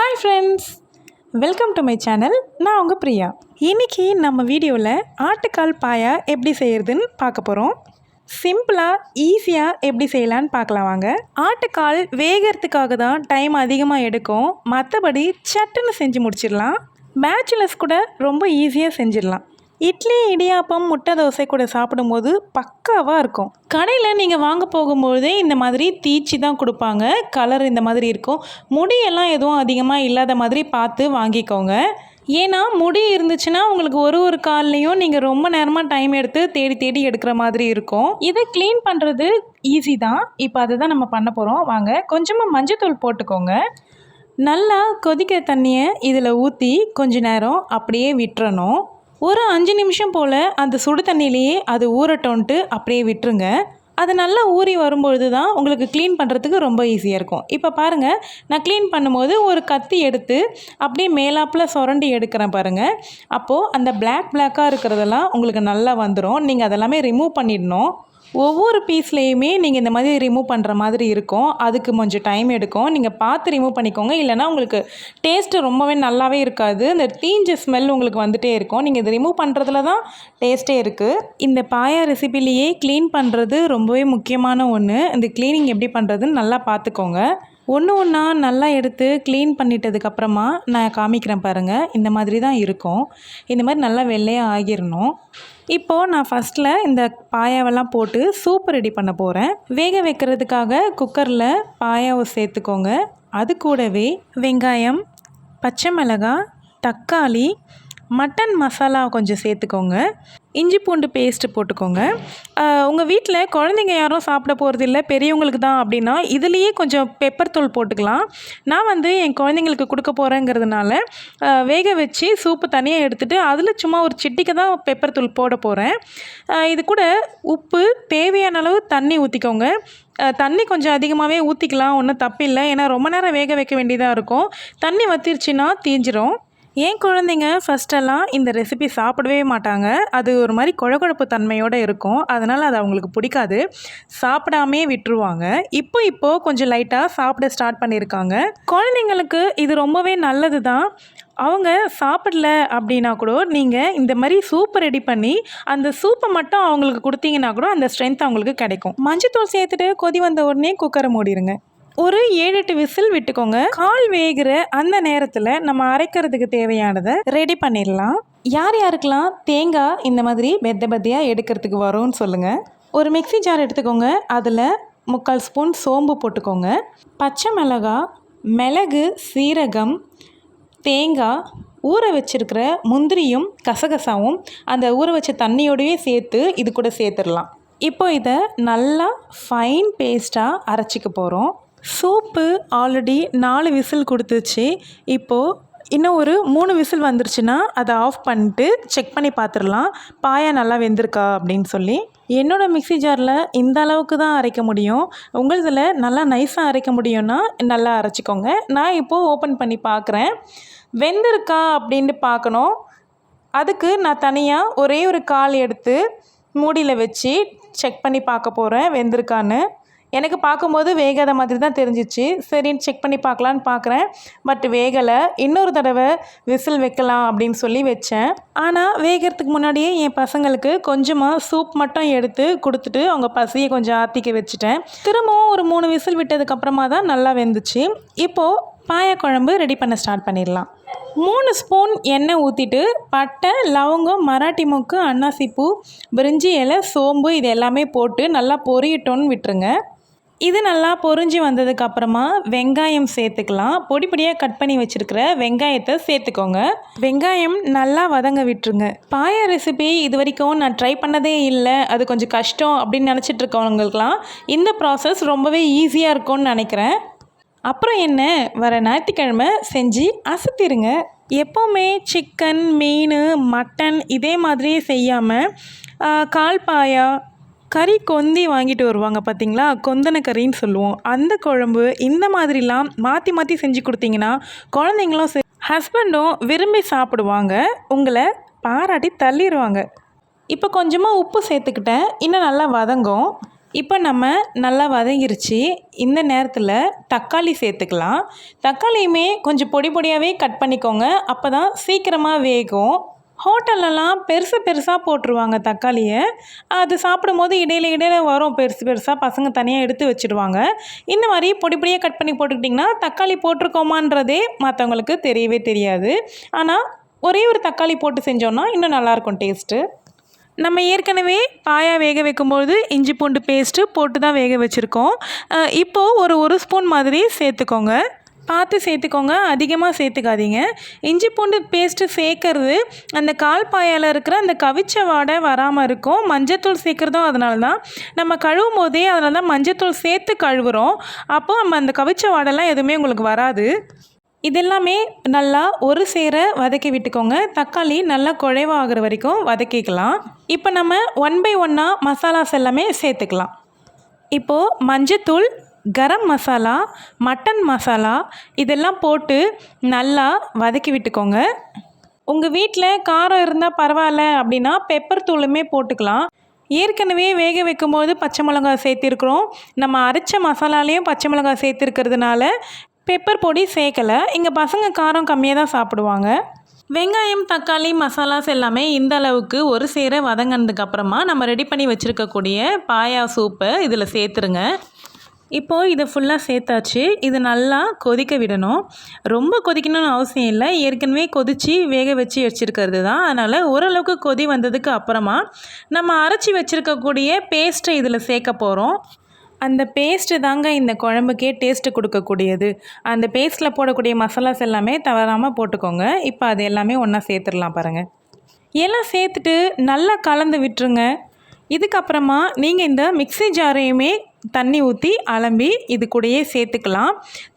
Hi friends welcome to my channel நான் உங்கள் பிரியா. இன்றைக்கி நம்ம வீடியோவில் ஆட்டுக்கால் பாயா எப்படி செய்கிறதுன்னு பார்க்க போகிறோம் சிம்பிளாக ஈஸியாக எப்படி செய்யலான்னு பார்க்கலாம் வாங்க. ஆட்டுக்கால் வேகிறதுக்காக தான் டைம் அதிகமாக எடுக்கும். மற்றபடி சட்டுன்னு செஞ்சு முடிச்சிடலாம். பேச்சுலர்ஸ் கூட ரொம்ப ஈஸியாக செஞ்சிடலாம். இட்லி இடியாப்பம் முட்டை தோசை கூட சாப்பிடும்போது பக்காவாக இருக்கும். கடையில் நீங்கள் வாங்க போகும்போதே இந்த மாதிரி தீச்சி தான் கொடுப்பாங்க. கலர் இந்த மாதிரி இருக்கும். முடியெல்லாம் எதுவும் அதிகமாக இல்லாத மாதிரி பார்த்து வாங்கிக்கோங்க. ஏன்னா முடி இருந்துச்சுன்னா உங்களுக்கு ஒரு ஒரு கால்லையும் நீங்கள் ரொம்ப நேரமாக டைம் எடுத்து தேடி தேடி எடுக்கிற மாதிரி இருக்கும். இதை க்ளீன் பண்ணுறது ஈஸி தான். இப்போ அதை தான் நம்ம பண்ண போகிறோம் வாங்க கொஞ்சமாக மஞ்சத்தூள் போட்டுக்கோங்க. நல்லா கொதிக்கிற தண்ணியை இதில் ஊற்றி கொஞ்ச நேரம் அப்படியே விட்டுறணும். ஒரு அஞ்சு நிமிஷம் போல் அந்த சுடு தண்ணியிலேயே அது ஊறட்டோன்ட்டு அப்படியே விட்டுருங்க. அது நல்லா ஊறி வரும்பொழுது தான் உங்களுக்கு க்ளீன் பண்ணுறதுக்கு ரொம்ப ஈஸியாக இருக்கும். இப்போ பாருங்கள் நான் க்ளீன் பண்ணும்போது ஒரு கத்தி எடுத்து அப்படியே மேலாப்பில் சுரண்டி எடுக்கிறேன் பாருங்கள் அப்போது அந்த பிளாக் பிளாக்காக இருக்கிறதெல்லாம் உங்களுக்கு நல்லா வந்துடும் நீங்கள் அதெல்லாமே ரிமூவ் பண்ணிடணும். ஒவ்வொரு பீஸ்லேயுமே நீங்கள் இந்த மாதிரி ரிமூவ் பண்ணுற மாதிரி இருக்கும். அதுக்கு கொஞ்சம் டைம் எடுக்கும். நீங்கள் பார்த்து ரிமூவ் பண்ணிக்கோங்க. இல்லைனா உங்களுக்கு டேஸ்ட்டு ரொம்பவே நல்லாவே இருக்காது. இந்த தீஞ்ச ஸ்மெல் உங்களுக்கு வந்துகிட்டே இருக்கும். நீங்கள் இதை ரிமூவ் பண்ணுறதுல தான் டேஸ்ட்டே இருக்குது இந்த பாயா ரெசிபிலேயே க்ளீன் பண்ணுறது ரொம்பவே முக்கியமான ஒன்று இந்த க்ளீனிங் எப்படி பண்ணுறதுன்னு நல்லா பார்த்துக்கோங்க. ஒன்று ஒன்றா நல்லா எடுத்து க்ளீன் பண்ணிட்டதுக்கப்புறமா நான் காமிக்கிறேன் பாருங்கள் இந்த மாதிரி தான் இருக்கும். இந்த மாதிரி நல்லா வெள்ளையாக ஆகிடணும் இப்போது நான் ஃபஸ்ட்டில் இந்த பாயாவெல்லாம் போட்டு சூப் ரெடி பண்ண போகிறேன் வேக வைக்கிறதுக்காக குக்கரில் பாயாவை சேர்த்துக்கோங்க. அது கூடவே வெங்காயம் பச்சை மிளகாய் தக்காளி மட்டன் மசாலா கொஞ்சம் சேர்த்துக்கோங்க. இஞ்சி பூண்டு பேஸ்ட்டு போட்டுக்கோங்க. உங்கள் வீட்டில் குழந்தைங்க யாரும் சாப்பிட போகிறது இல்லை பெரியவங்களுக்கு தான் அப்படின்னா இதுலேயே கொஞ்சம் பெப்பர் தூள் போட்டுக்கலாம். நான் வந்து என் குழந்தைங்களுக்கு கொடுக்க போகிறேங்கிறதுனால வேக வச்சு சூப்பு தனியாக எடுத்துகிட்டு அதில் சும்மா ஒரு சிட்டிக்கு தான் பெப்பர் தூள் போட போகிறேன் இது கூட உப்பு தேவையான அளவு தண்ணி ஊற்றிக்கோங்க தண்ணி கொஞ்சம் அதிகமாகவே ஊற்றிக்கலாம் ஒன்றும் தப்பில்லை. ஏன்னா ரொம்ப நேரம் வேக வைக்க வேண்டியதாக இருக்கும். தண்ணி வத்திருச்சுன்னா தீஞ்சிரும். ஏன் குழந்தைங்க ஃபஸ்ட்டெல்லாம் இந்த ரெசிபி சாப்பிடவே மாட்டாங்க. அது ஒரு மாதிரி குழகுழப்பு தன்மையோடு இருக்கும். அதனால் அது அவங்களுக்கு பிடிக்காது. சாப்பிடாமே விட்டுருவாங்க. இப்போ இப்போது கொஞ்சம் லைட்டாக சாப்பிட ஸ்டார்ட் பண்ணியிருக்காங்க குழந்தைங்களுக்கு இது ரொம்பவே நல்லது தான் அவங்க சாப்பிடல அப்படின்னா கூட நீங்கள் இந்த மாதிரி சூப்பு ரெடி பண்ணி அந்த சூப்பை மட்டும் அவங்களுக்கு கொடுத்தீங்கன்னா கூட அந்த ஸ்ட்ரென்த் அவங்களுக்கு கிடைக்கும். மஞ்சத்தூள் சேர்த்துட்டு கொதி வந்த உடனே குக்கரை மூடிடுங்க ஒரு ஏழு எட்டு விசில் விட்டுக்கோங்க. கால் வேகிற அந்த நேரத்தில் நம்ம அரைக்கிறதுக்கு தேவையானதை ரெடி பண்ணிடலாம். யார் யாருக்கெல்லாம் தேங்காய் இந்த மாதிரி பெத்த பெத்தையாக எடுக்கிறதுக்கு வரும்னு சொல்லுங்கள் ஒரு மிக்சி ஜார் எடுத்துக்கோங்க. அதில் முக்கால் ஸ்பூன் சோம்பு போட்டுக்கோங்க. பச்சை மிளகாய் மிளகு சீரகம் தேங்காய் ஊற வச்சிருக்கிற முந்திரியும் கசகசாவும் அந்த ஊற வச்ச தண்ணியோடவே சேர்த்து இது கூட சேர்த்துடலாம். இப்போ இதை நல்லா ஃபைன் பேஸ்ட்டாக அரைச்சிக்க போகிறோம் சூப்பு ஆல்ரெடி நாலு விசில் கொடுத்துச்சு. இப்போது இன்னும் ஒரு மூணு விசில் வந்துருச்சுன்னா அதை ஆஃப் பண்ணிட்டு செக் பண்ணி பார்த்துடலாம். பாயா நல்லா வெந்திருக்கா அப்படின்னு சொல்லி. என்னோடய மிக்சி ஜாரில் இந்த அளவுக்கு தான் அரைக்க முடியும். உங்களதில் நல்லா நைஸாக அரைக்க முடியும்னா நல்லா அரைச்சிக்கோங்க. நான் இப்போது ஓப்பன் பண்ணி பார்க்குறேன். வெந்திருக்கா அப்படின்ட்டு பார்க்கணும். அதுக்கு நான் தனியாக ஒரே ஒரு கால் எடுத்து மூடியில் வச்சு செக் பண்ணி பார்க்க போகிறேன் வெந்திருக்கான்னு. எனக்கு பார்க்கும்போது வேகாத மாதிரி தான் தெரிஞ்சிச்சு. சரின்னு செக் பண்ணி பார்க்கலான்னு பார்க்குறேன். பட் வேகலை. இன்னொரு தடவை விசில் வைக்கலாம் அப்படின்னு சொல்லி வச்சேன். ஆனால் வேகிறதுக்கு முன்னாடியே என் பசங்களுக்கு கொஞ்சமாக சூப் மட்டும் எடுத்து கொடுத்துட்டு அவங்க பசியை கொஞ்சம் ஆற்றிக்க வச்சுட்டேன். திரும்பவும் ஒரு மூணு விசில் விட்டதுக்கப்புறமா தான் நல்லா வெந்துச்சு. இப்போது பாயக்குழம்பு ரெடி பண்ண ஸ்டார்ட் பண்ணிடலாம். மூணு ஸ்பூன் எண்ணெய் ஊற்றிட்டு பட்டை லவங்கம் மராட்டி மூக்கு அன்னாசிப்பூ பிரிஞ்சி இலை சோம்பு இது எல்லாமே போட்டு நல்லா பொரியட்டோன்னு விட்டுருங்க. இது நல்லா பொறிஞ்சி வந்ததுக்கப்புறமா வெங்காயம் சேர்த்துக்கலாம். பொடி பொடியாக கட் பண்ணி வச்சுருக்கிற வெங்காயத்தை சேர்த்துக்கோங்க. வெங்காயம் நல்லா வதங்க விட்டுருங்க. பாய ரெசிபி இது வரைக்கும் நான் ட்ரை பண்ணதே இல்லை. அது கொஞ்சம் கஷ்டம் அப்படின்னு நினச்சிட்டு இருக்கவங்களுக்குலாம் இந்த ப்ராசஸ் ரொம்பவே ஈஸியாக இருக்கும்னு நினைக்கிறேன். அப்புறம் என்ன? வர ஞாயிற்றுக்கிழமை செஞ்சு அசத்திடுங்க எப்போவுமே சிக்கன் மீன் மட்டன் இதே மாதிரியே செய்யாமல் கால் பாயா கறி கொந்தி வாங்கிட்டு வருவாங்க பார்த்தீங்களா? கொந்தன கறின்னு சொல்லுவோம். அந்த குழம்பு இந்த மாதிரிலாம் மாற்றி மாற்றி செஞ்சு கொடுத்தீங்கன்னா குழந்தைங்களும் ஹஸ்பண்டும் விரும்பி சாப்பிடுவாங்க. உங்களை பாராட்டி தள்ளிடுவாங்க இப்போ கொஞ்சமாக உப்பு சேர்த்துக்கிட்டேன். இன்னும் நல்லா வதங்கும். இப்போ நம்ம நல்லா வதங்கிருச்சு. இந்த நேரத்தில் தக்காளி சேர்த்துக்கலாம். தக்காளியுமே கொஞ்சம் பொடி பொடியாகவே கட் பண்ணிக்கோங்க. அப்போ தான் சீக்கிரமாக வேகும். ஹோட்டல்லலாம் பெருசு பெருசாக போட்டுருவாங்க தக்காளியை. அது சாப்பிடும்போது இடையில இடையில வரும் பெருசு பெருசாக பசங்க தனியாக எடுத்து வச்சுடுவாங்க. இந்த மாதிரி பொடி பொடியாக கட் பண்ணி போட்டுக்கிட்டிங்கன்னா தக்காளி போட்டிருக்கோமான்றதே மற்றவங்களுக்கு தெரியவே தெரியாது. ஆனால் ஒரே ஒரு தக்காளி போட்டு செஞ்சோன்னா இன்னும் நல்லாயிருக்கும் டேஸ்ட்டு. நம்ம ஏற்கனவே பாயா வேக வைக்கும்பொழுது இஞ்சி பூண்டு பேஸ்ட்டு போட்டு தான் வேக வச்சுருக்கோம். இப்போது ஒரு ஒரு ஸ்பூன் மாதிரி சேர்த்துக்கோங்க. பார்த்து சேர்த்துக்கோங்க அதிகமாக சேர்த்துக்காதீங்க. இஞ்சி பூண்டு பேஸ்ட்டு சேர்க்கறது அந்த கால் பாயால் இருக்கிற அந்த கவிச்ச வாடை வராமல் இருக்கும். மஞ்சத்தூள் சேர்க்குறதும் அதனால தான் நம்ம கழுவும் போதே அதனால தான் மஞ்சத்தூள் சேர்த்து கழுவுறோம். அப்போ நம்ம அந்த கவிச்ச வாடெல்லாம் எதுவுமே உங்களுக்கு வராது. இதெல்லாமே நல்லா ஒரு சேர வதக்கி விட்டுக்கோங்க. தக்காளி நல்லா குழைவாகிற வரைக்கும் வதக்கிக்கலாம். இப்போ நம்ம ஒன் பை ஒன்னாக மசாலாஸ் எல்லாமே சேர்த்துக்கலாம். இப்போது மஞ்சத்தூள் கரம் மசாலா மட்டன் மசாலா இதெல்லாம் போட்டு நல்லா வதக்கி விட்டுக்கோங்க. உங்கள் வீட்டில் காரம் இருந்தால் பரவாயில்ல அப்படின்னா பெப்பர் தூளுமே போட்டுக்கலாம். ஏற்கனவே வேக வைக்கும்போது பச்சை மிளகாய் சேர்த்திருக்கிறோம். நம்ம அரைச்ச மசாலாலேயும் பச்சை மிளகாய் சேர்த்துருக்கிறதுனால பெப்பர் பொடி சேர்க்கலை. இங்கே பசங்க காரம் கம்மியாக தான் சாப்பிடுவாங்க. வெங்காயம் தக்காளி மசாலாஸ் எல்லாமே இந்த அளவுக்கு ஒரு சேர வதங்கினதுக்கப்புறமா நம்ம ரெடி பண்ணி வச்சுருக்கக்கூடிய பாயா சூப்பை இதில் சேர்த்துருங்க. இப்போது இதை ஃபுல்லாக சேர்த்தாச்சு. இது நல்லா கொதிக்க விடணும். ரொம்ப கொதிக்கணும்னு அவசியம் இல்லை. ஏற்கனவே கொதித்து வேக வச்சு வச்சுருக்கிறது தான். அதனால் ஓரளவுக்கு கொதி வந்ததுக்கு அப்புறமா நம்ம அரைச்சி வச்சுருக்கக்கூடிய பேஸ்ட்டை இதில் சேர்க்க போகிறோம் அந்த பேஸ்ட்டு தாங்க இந்த குழம்புக்கே டேஸ்ட்டு கொடுக்கக்கூடியது. அந்த பேஸ்ட்டில் போடக்கூடிய மசாலாஸ் எல்லாமே தவறாமல் போட்டுக்கோங்க. இப்போ அது எல்லாமே ஒன்றா சேர்த்துடலாம் பாருங்கள் எல்லாம் சேர்த்துட்டு நல்லா கலந்து விட்டுருங்க. இதுக்கப்புறமா நீங்கள் இந்த மிக்ஸி ஜாரையுமே தண்ணி ஊற்றி அலம்பி இது கூடயே சேர்த்துக்கலாம்.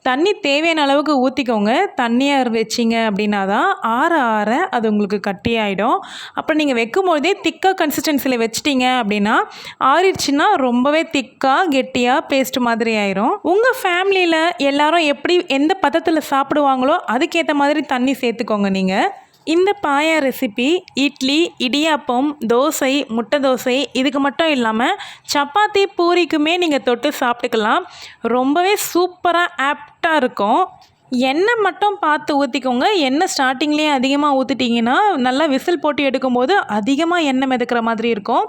தண்ணி தேவையான அளவுக்கு ஊற்றிக்கோங்க தண்ணியாக வச்சிங்க அப்படின்னா தான் ஆற ஆற அது உங்களுக்கு கட்டியாயிடும். அப்புறம் நீங்கள் வைக்கும்போதே திக்காக கன்சிஸ்டன்சியில் வச்சிட்டிங்க அப்படின்னா ஆறிடுச்சுன்னா ரொம்பவே திக்காக கெட்டியாக பேஸ்ட் மாதிரி ஆயிரும். உங்கள் ஃபேமிலியில் எல்லாரும் எப்படி எந்த பதத்தில் சாப்பிடுவாங்களோ அதுக்கேற்ற மாதிரி தண்ணி சேர்த்துக்கோங்க நீங்கள் இந்த பாயா ரெசிபி இட்லி இடியாப்பம் தோசை முட்டை தோசை இதுக்கு மட்டும் இல்லாமல் சப்பாத்தி பூரிக்குமே நீங்கள் தொட்டு சாப்பிட்டுக்கலாம். ரொம்பவே சூப்பராக ஆப்டாக இருக்கும். எண்ணெய் மட்டும் பார்த்து ஊற்றிக்கோங்க எண்ணெய் ஸ்டார்டிங்லேயே அதிகமாக ஊற்றிட்டிங்கன்னா நல்லா விசில் போட்டு எடுக்கும்போது அதிகமாக எண்ணெய் மிதக்கிற மாதிரி இருக்கும்.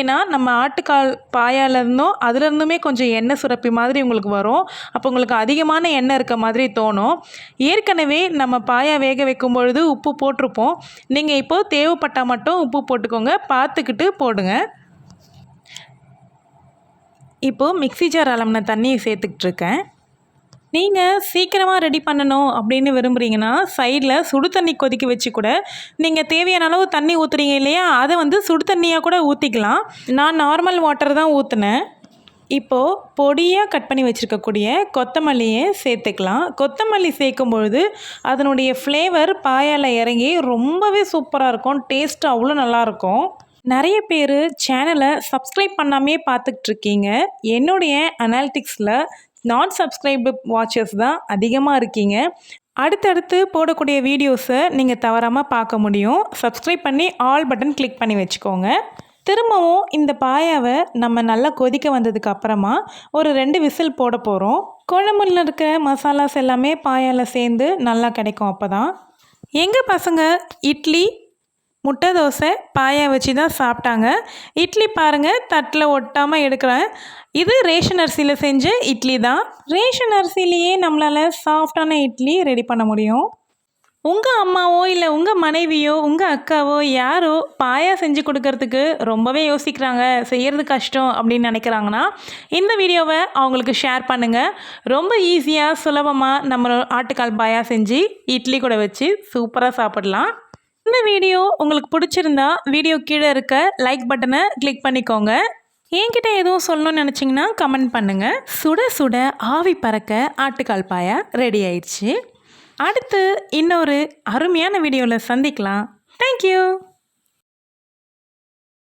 ஏன்னா நம்ம ஆட்டுக்கால் பாயாலேருந்தும் அதுலேருந்துமே கொஞ்சம் எண்ணெய் சுரப்பி மாதிரி உங்களுக்கு வரும். அப்போ உங்களுக்கு அதிகமான எண்ணெய் இருக்க மாதிரி தோணும். ஏற்கனவே நம்ம பாயா வேக வைக்கும் பொழுது உப்பு போட்டிருப்போம். நீங்கள் இப்போது தேவைப்பட்டால் மட்டும் உப்பு போட்டுக்கோங்க. பார்த்துக்கிட்டு போடுங்க. இப்போது மிக்ஸி ஜார் அலம்பின தண்ணியை சேர்த்துக்கிட்டு இருக்கேன். நீங்கள் சீக்கிரமாக ரெடி பண்ணணும் அப்படின்னு விரும்புகிறீங்கன்னா சைடில் சுடு தண்ணி கொதிக்க வச்சு கூட நீங்கள் தேவையான அளவு தண்ணி ஊற்றுறீங்க இல்லையா? அதை வந்து சுடு தண்ணியாக கூட ஊற்றிக்கலாம் நான் நார்மல் வாட்டர் தான் ஊற்றினேன் இப்போது பொடியாக கட் பண்ணி வச்சுருக்கக்கூடிய கொத்தமல்லியை சேர்த்துக்கலாம். கொத்தமல்லி சேர்க்கும் பொழுது அதனுடைய ஃப்ளேவர் பாயால் இறங்கி ரொம்பவே சூப்பராக இருக்கும். டேஸ்ட் அவ்வளோ நல்லாயிருக்கும் நிறைய பேர் சேனலை சப்ஸ்கிரைப் பண்ணாமே பார்த்துக்கிட்டு இருக்கீங்க. என்னுடைய அனாலிட்டிக்ஸில் நான் சப்ஸ்கிரைப்டு வாட்சர்ஸ் தான் அதிகமாக இருக்கீங்க. அடுத்தடுத்து போடக்கூடிய வீடியோஸை நீங்கள் தவறாமல் பார்க்க முடியும். சப்ஸ்கிரைப் பண்ணி ஆல் பட்டன் கிளிக் பண்ணி வச்சுக்கோங்க. திரும்பவும் இந்த பாயாவை நம்ம நல்லா கொதிக்க வந்ததுக்கு அப்புறமா ஒரு ரெண்டு விசில் போட போகிறோம் குழம்புல இருக்கிற மசாலாஸ் எல்லாமே பாயால் சேர்ந்து நல்லா கிடைக்கும் அப்போ தான் எங்கள் பசங்க இட்லி முட்டை தோசை பாயா வச்சு தான் சாப்பிட்டாங்க. இட்லி பாருங்கள் தட்டில் ஒட்டாமல் எடுக்கிறேன். இது ரேஷன் அரிசியில் செஞ்ச இட்லி தான். ரேஷன் அரிசிலேயே நம்மளால் சாஃப்டான இட்லி ரெடி பண்ண முடியும். உங்கள் அம்மாவோ இல்லை உங்கள் மனைவியோ உங்கள் அக்காவோ யாரோ பாயா செஞ்சு கொடுக்கறதுக்கு ரொம்பவே யோசிக்கிறாங்க செய்கிறது கஷ்டம் அப்படின்னு நினைக்கிறாங்கன்னா இந்த வீடியோவை அவங்களுக்கு ஷேர் பண்ணுங்கள் ரொம்ப ஈஸியாக சுலபமாக நம்ம ஆட்டுக்கால் பாயா செஞ்சு இட்லி கூட வச்சு சூப்பராக சாப்பிடலாம். இந்த வீடியோ உங்களுக்கு பிடிச்சிருந்தா வீடியோ கீழே இருக்க லைக் பட்டனை கிளிக் பண்ணிக்கோங்க. என்கிட்ட எதுவும் சொல்லணும்னு நினச்சிங்கன்னா கமெண்ட் பண்ணுங்கள் சுட சுட ஆவி பறக்க ஆட்டுக்கால் பாயா ரெடி ஆயிடுச்சு. அடுத்து இன்னொரு அருமையான வீடியோவில் சந்திக்கலாம். தேங்க்யூ